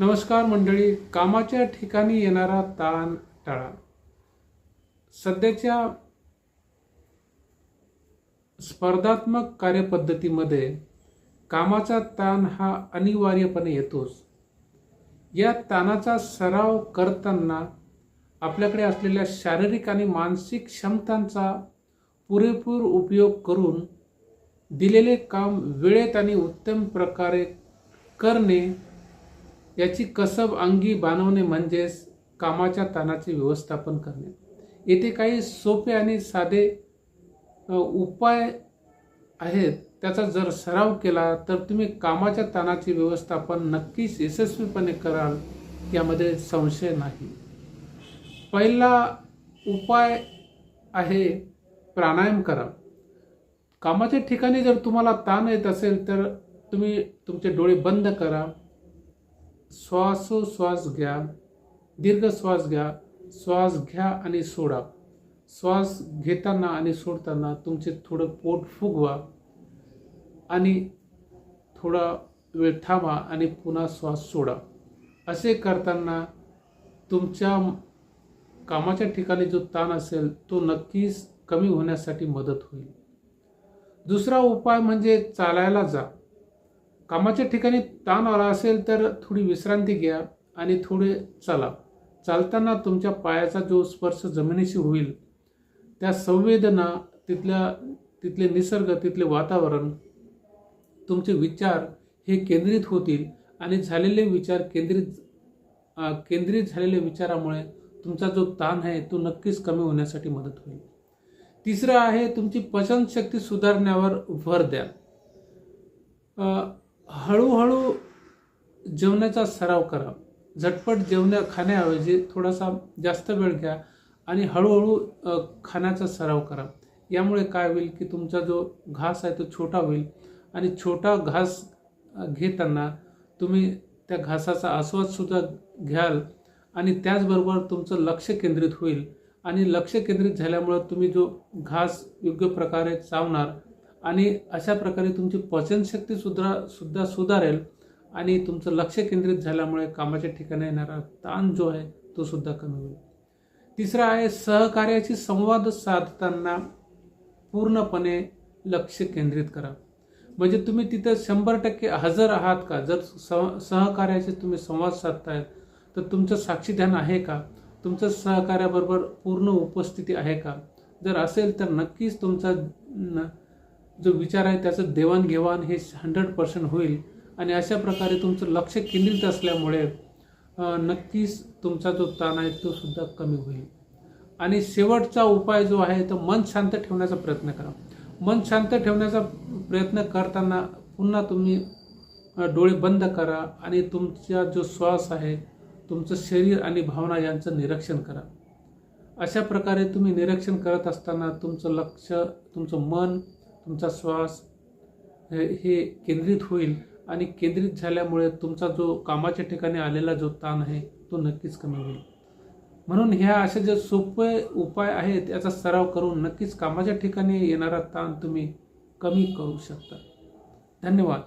नमस्कार मंडळी कामाच्या ठिकाणी येणारा ताण टाळा. सध्याच्या स्पर्धात्मक कार्यपद्धतीमध्ये कामाचा ताण हा अनिवार्यपणे येतोच. या ताणाचा सराव करताना आपल्याकडे असलेल्या शारीरिक आणि मानसिक क्षमतांचा पुरेपूर उपयोग करून दिलेले काम वेळेत आणि उत्तम प्रकारे करणे याची कसब अंगी बांधवणे म्हणजेच कामाच्या ताणाचे व्यवस्थापन करणे. येथे काही सोपे आणि साधे उपाय आहेत. त्याचा जर सराव केला तर तुम्ही कामाच्या ताणाचे व्यवस्थापन नक्कीच यशस्वीपणे कराल यामध्ये संशय नाही. पहिला उपाय आहे प्राणायाम करा. कामाच्या ठिकाणी जर तुम्हाला ताण येत असेल तर तुम्ही तुमचे डोळे बंद करा. श्वासोश्वास घ्या. दीर्घ श्वास घ्या. श्वास घ्या आणि सोडा. श्वास घेताना आणि सोडताना तुमचे थोडं पोट फुगवा आणि थोडा वेळ थांबा आणि पुन्हा श्वास सोडा. असे करताना तुमच्या कामाच्या ठिकाणी जो ताण असेल तो नक्कीच कमी होण्यासाठी मदत होईल. दुसरा उपाय म्हणजे चालायला जा. कामाच्या ठिकाणी ताण आला असेल तर थोडी विश्रांती घ्या आणि थोडे चला. चालताना तुमच्या पायाचा जो स्पर्श जमिनीशी होईल त्या संवेदना तिथल्या तिथले निसर्ग तिथले वातावरण तुमचे विचार हे केंद्रित होतील आणि झालेले विचार केंद्रित केंद्रित झालेल्या विचारामुळे तुमचा जो ताण आहे तो नक्कीच कमी होण्यासाठी मदत होईल. तिसरं आहे तुमची पचनशक्ती सुधारण्यावर भर द्या. हळूहळू जेवणाचा सराव करा. झटपट जेवण्या खाण्याऐवजी थोडासा जास्त वेळ घ्या आणि हळूहळू खाण्याचा सराव करा. यामुळे काय होईल की तुमचा जो घास आहे तो छोटा होईल आणि छोटा घास घेताना तुम्ही त्या घासाचा आस्वादसुद्धा घ्याल आणि त्याचबरोबर तुमचं लक्ष केंद्रित होईल. आणि लक्ष केंद्रित झाल्यामुळं तुम्ही जो घास योग्य प्रकारे चावणार आणि अशा प्रकारे तुमची पचनशक्ती सुद्धा सुद्धा सुधारेल आणि तुमचं लक्ष केंद्रित झाल्यामुळे कामाच्या ठिकाणी येणारा ताण जो आहे तो सुद्धा कमी होईल. तिसरा आहे सहकार्याची संवाद साधताना पूर्णपणे लक्ष केंद्रित करा. म्हणजे तुम्ही तिथं शंभर टक्के हजर आहात का? जर सह सहकार्याचे तुम्ही संवाद साधताय तर तुमचं साक्षीध्यान आहे का? तुमचं सहकार्याबरोबर पूर्ण उपस्थिती आहे का? जर असेल तर नक्कीच तुमचा न- जो विचार आहे त्याचं देवाणघेवाण हे हंड्रेड पर्सेंट होईल. आणि अशा प्रकारे तुमचं लक्ष केंद्रित असल्यामुळे नक्कीच तुमचा जो ताण आहे तो सुद्धा कमी होईल. आणि शेवटचा उपाय जो आहे तो मन शांत ठेवण्याचा प्रयत्न करा. मन शांत ठेवण्याचा प्रयत्न करताना पुन्हा तुम्ही डोळे बंद करा आणि तुमचा जो श्वास आहे तुमचं शरीर आणि भावना यांचं निरीक्षण करा. अशा प्रकारे तुम्ही निरीक्षण करत असताना तुमचं लक्ष तुमचं मन तुमचा श्वास हे हे केंद्रित होईल आणि केंद्रित झाल्यामुळे तुमचा जो कामाच्या ठिकाणी आलेला जो ताण आहे तो नक्कीच कमी होईल. म्हणून ह्या असे जे सोपे उपाय आहेत याचा सराव करून नक्कीच कामाच्या ठिकाणी येणारा ताण तुम्ही कमी करू शकता. धन्यवाद.